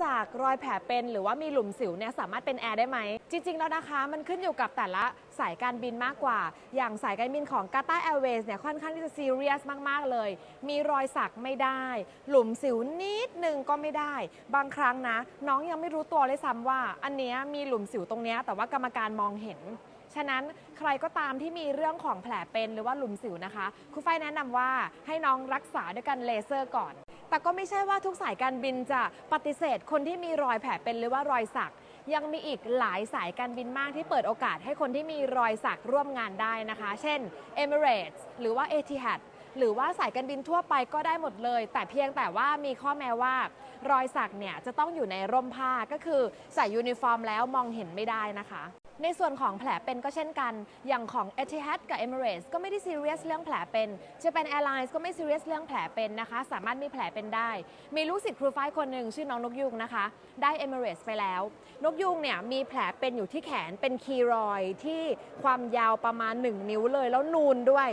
สักรอยแผลเป็น หรือว่ามีหลุมสิวเนี่ยสามารถเป็นแอร์ได้ไหม จริง ๆ แล้วนะคะมันขึ้นอยู่กับแต่ละสายการบินมากกว่า อย่างสายการบินของ Qatar Airways เนี่ยค่อนข้างที่จะซีเรียสมาก ๆ เลย มีรอยสักไม่ได้ หลุมสิวนิดนึงก็ไม่ได้ บางครั้งนะ น้องยังไม่รู้ตัวเลยซ้ำว่า อันเนี้ยมีหลุมสิวตรงเนี้ยแต่ว่ากรรมการมองเห็นฉะนั้นใครก็ตามที่มีเรื่องของแผลเป็นหรือว่าหลุมสิวนะคะครูฝ้ายแนะนำว่าให้น้องรักษาด้วยการเลเซอร์ก่อน แต่ก็ไม่ใช่ว่าทุกสายการบินจะปฏิเสธคนที่มีรอยแผลเป็นหรือว่ารอยสัก ยังมีอีกหลายสายการบินมากที่เปิดโอกาสให้คนที่มีรอยสักร่วมงานได้นะคะ เช่น Emirates หรือว่า Etihad หรือว่าสายการบินทั่วไปก็ได้หมดเลย แต่เพียงแต่ว่ามีข้อแม้ว่ารอยสักเนี่ยจะต้องอยู่ในร่มผ้าก็คือใส่ยูนิฟอร์มแล้วมองเห็นไม่ได้นะคะในส่วนของแผลเป็นก็เช่นกัน อย่างของ Etihad กับ Emirates ก็ไม่ได้ซีเรียสเรื่องแผลเป็น Japan Airlines ก็ไม่ซีเรียสเรื่องแผลเป็นนะคะ สามารถมีแผลเป็นได้ มีลูกศิษย์ครูฝ้ายคนหนึ่งชื่อน้องนกยุงนะคะ ได้ Emirates ไปแล้ว นกยุงเนี่ยมีแผลเป็นอยู่ที่แขนเป็นคีรอยที่ความยาวประมาณ 1 นิ้วเลย แล้วนูนด้วย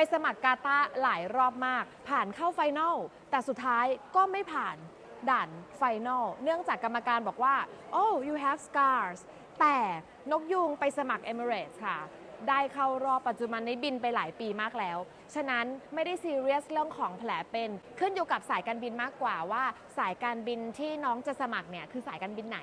ไปสมัครกาตาหลายรอบมาก ผ่านเข้าไฟนอลแต่สุดท้ายก็ไม่ผ่านด่านไฟนอลเนื่องจากกรรมการบอกว่า oh you have scars แต่นกยูงไปสมัคร Emirates ค่ะ ได้เข้ารอบปัจจุบันนี้บินไปหลายปีมากแล้ว ฉะนั้นไม่ได้ซีเรียสเรื่องของแผลเป็น ขึ้นอยู่กับสายการบินมากกว่าว่า สายการบินที่น้องจะสมัครเนี่ยคือสายการบินไหน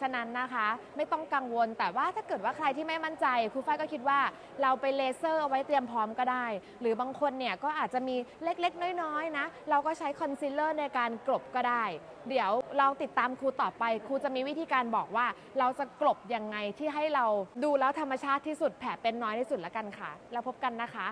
ฉะนั้นนะคะไม่ต้องกังวล แต่ว่าถ้าเกิดว่าใครที่ไม่มั่นใจครูฝ้ายก็คิดว่าเราไปเลเซอร์เอาไว้เตรียมพร้อมก็ได้ หรือบางคนเนี่ยก็อาจจะมีเล็กๆ น้อยๆนะ เราก็ใช้คอนซีลเลอร์ในการกลบก็ได้ เดี๋ยวเราติดตามครูต่อไปครูจะมีวิธีการบอกว่า เราจะกลบยังไงที่ให้เราดูแล้วธรรมชาติที่สุดแผลเป็นน้อยที่สุดละกันค่ะ แล้วพบกันนะคะ